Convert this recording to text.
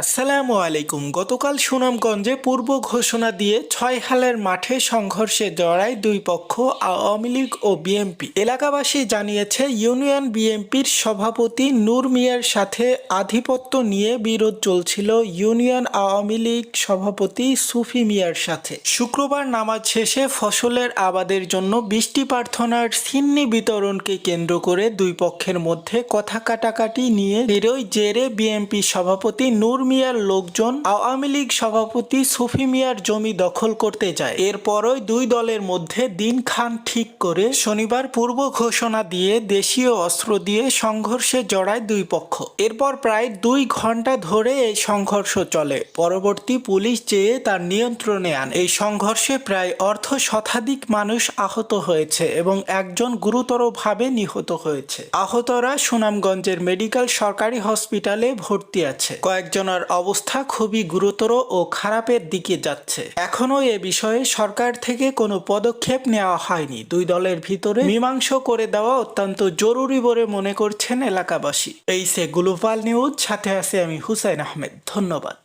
আসসালামু আলাইকুম। গতকাল সুনামগঞ্জে পূর্ব ঘোষণা দিয়ে ছয় হালের মাঠে সংঘর্ষে জড়ায় দুই পক্ষ, আওয়ামী লীগ ও বিএনপি। এলাকাবাসী জানিয়েছে, ইউনিয়ন বিএনপির সভাপতি নূর মিয়ার সাথে আধিপত্য নিয়ে বিরোধ চলছিল ইউনিয়ন আওয়ামী লীগ সভাপতি সুফি মিয়ার সাথে। শুক্রবার নামাজ শেষে ফসলের আবাদের জন্য বৃষ্টি প্রার্থনার সিন্নি বিতরণকে কেন্দ্র করে দুই পক্ষের মধ্যে কথা কাটাকাটি নিয়ে এরই জেরে বিএনপি সভাপতি নূর মিয়ার লোকজন আওয়ামী লীগ সভাপতি সুফি মিয়ার জমি দখল করতে যায়। এরপরই দুই দলের মধ্যে দিন খান ঠিক করে শনিবার পূর্ব ঘোষণা দিয়ে দেশীয় অস্ত্র দিয়ে সংঘর্ষে জড়ায় দুই পক্ষ। এরপর প্রায় দুই ঘণ্টা ধরে এই সংঘর্ষ চলে। পরবর্তী পুলিশ চেয়ে তার নিয়ন্ত্রণে আন। এই সংঘর্ষে প্রায় অর্ধ শতাধিক মানুষ আহত হয়েছে এবং একজন গুরুতরভাবে নিহত হয়েছে। আহতরা সুনামগঞ্জের মেডিকেল সরকারি হসপিটালে ভর্তি আছে। কয়েকজনের অবস্থা খুবই গুরুতর ও খারাপের দিকে যাচ্ছে। এখনও এ বিষয়ে সরকার থেকে কোনো পদক্ষেপ নেওয়া হয়নি। দুই দলের ভিতরে মীমাংস করে দেওয়া অত্যন্ত জরুরি বলে মনে করছেন এলাকাবাসী। এই সে গ্লোবাল নিউজ, সাথে আছে আমি হুসাইন আহমেদ। ধন্যবাদ।